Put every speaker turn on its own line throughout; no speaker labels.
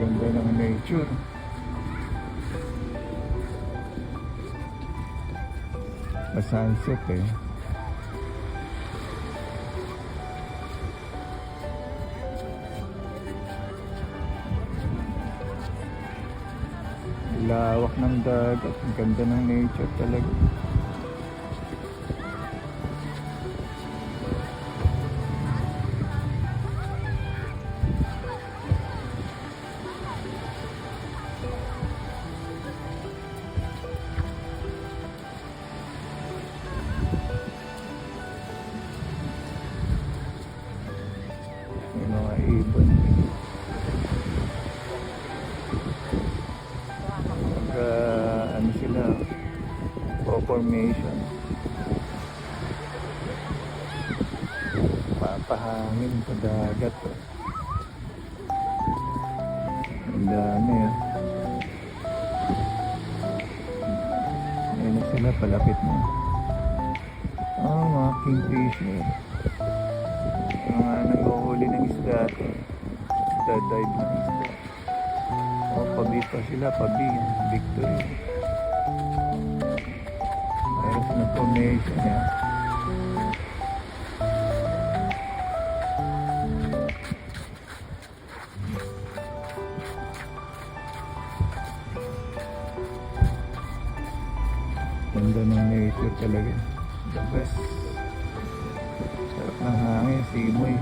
Ganda ng nature. Pa-sunset eh. Lawak ng dagat. Ganda ng nature talaga. Formation. Papahangin sa dagat. oh. Ang dami ah. Ayun na sila, palapit mo. Oh, mga kingfisher. Mga nanguhuli ng isda to. Dadive ng isda. O, pabi pa sila, pabi. Victory. Ganda ng nature talaga. The best. Sarap ng hangin, simoy.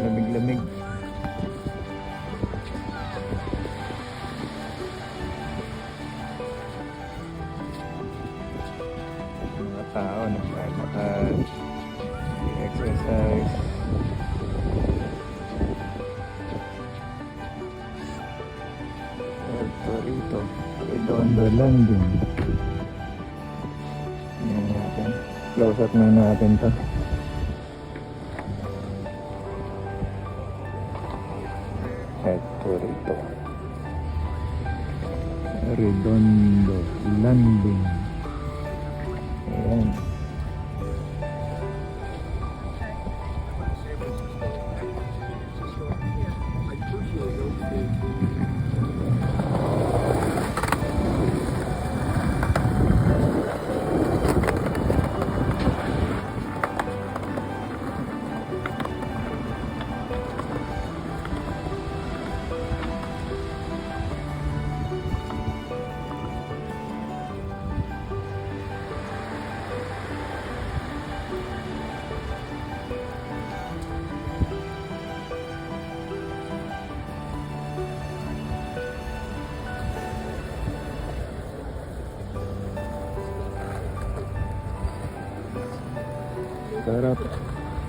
Lamig-lamig. Mga tao naglalakad. Exercise. Ito rito. Redondo Landing. Close up na natin to. Ito rito. Redondo Landing. Ayan. Sarap.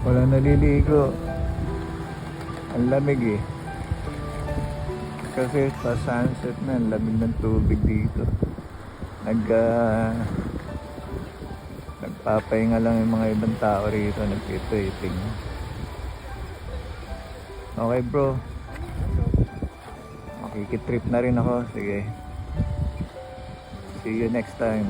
Wala naliligo. Ang lamig eh. Kasi pa sunset na, ang lamig ng tubig dito. Nag, ah, nagpapahinga lang yung mga ibang tao rito, nagtitwiping. Okay bro. Makikitrip na rin ako. Sige. See you next time.